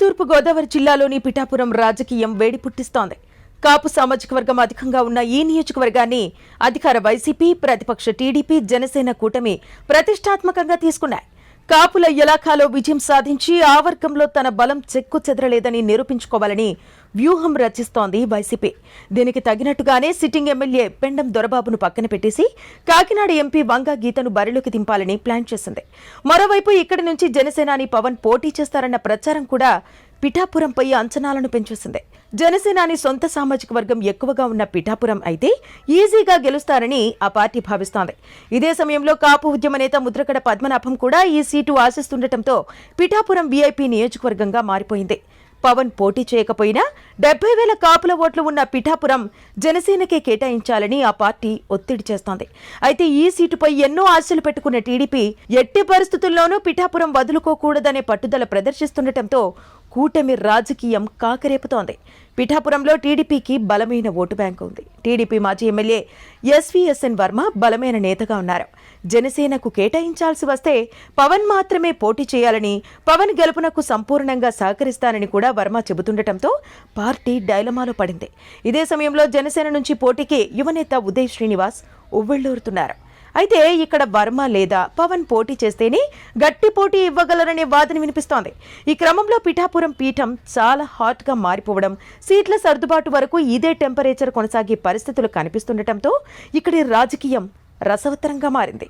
తూర్పు గోదావరి జిల్లాలోని పిఠాపురం రాజకీయం వేడి పుట్టిస్తోంది కాపు సామాజిక వర్గం అధికంగా ఉన్న ఈ నియోజకవర్గాన్ని అధికార వైసీపీ ప్రతిపక్ష టీడీపీ జనసేన కూటమి ప్రతిష్టాత్మకంగా తీసుకున్నాయి. కాపుల ఇలాఖాలో విజయం సాధించి ఆ వర్గంలో తన బలం చెక్కు చెదరలేదని నిరూపించుకోవాలని వ్యూహం రచిస్తోంది వైసీపీ. దీనికి తగినట్టుగానే సిట్టింగ్ ఎమ్మెల్యే పెండం దొరబాబును పక్కన పెట్టేసి కాకినాడ ఎంపీ వంగా గీతను బరిలోకి దింపాలని ప్లాన్ చేసింది. మరోవైపు ఇక్కడి నుంచి జనసేనాని పవన్ పోటీ చేస్తారన్న ప్రచారం కూడా పిఠాపురంపై అంచనాలను పెంచేసింది. జనసేనాని సొంత సామాజిక వర్గం ఎక్కువగా ఉన్న పిఠాపురం అయితే ఈజీగా గెలుస్తారని ఆ పార్టీ భావిస్తోంది. ఇదే సమయంలో కాపు ఉద్యమ నేత ముద్రకడ పద్మనాభం కూడా ఈ సీటు ఆశిస్తుండటంతో పిఠాపురం వీఐపీ నియోజకవర్గంగా మారిపోయింది. పవన్ పోటీ చేయకపోయినా డెబ్బై వేల కాపుల ఓట్లు ఉన్న పిఠాపురం జనసేనకే కేటాయించాలని ఆ పార్టీ ఒత్తిడి చేస్తోంది. అయితే ఈ సీటుపై ఎన్నో ఆశలు పెట్టుకున్న టీడీపీ ఎట్టి పరిస్థితుల్లోనూ పిఠాపురం వదులుకోకూడదనే పట్టుదల ప్రదర్శిస్తుండటంతో కూటమి రాజకీయం కాకరేపుతోంది. పిఠాపురంలో టీడీపీకి బలమైన ఓటు బ్యాంకు ఉంది. టీడీపీ మాజీ ఎమ్మెల్యే ఎస్వీఎస్ఎన్ వర్మ బలమైన నేతగా ఉన్నారు. జనసేనకు కేటాయించాల్సి వస్తే పవన్ మాత్రమే పోటీ చేయాలని పవన్ గెలుపునకు సంపూర్ణంగా సహకరిస్తానని కూడా వర్మ చెబుతుండటంతో పార్టీ డైలమాలో పడింది. ఇదే సమయంలో జనసేన నుంచి పోటీకి యువనేత ఉదయ్ శ్రీనివాస్ ఉవ్వళ్ళూరుతున్నారు. అయితే ఇక్కడ వర్మ లేదా పవన్ పోటీ చేస్తేనే గట్టి పోటీ ఇవ్వగలరనే వాదన వినిపిస్తోంది. ఈ క్రమంలో పిఠాపురం పీఠం చాలా హాట్గా మారిపోవడం సీట్ల సర్దుబాటు వరకు ఇదే టెంపరేచర్ కొనసాగే పరిస్థితులు కనిపిస్తుండటంతో ఇక్కడి రాజకీయం రసవత్తరంగా మారింది.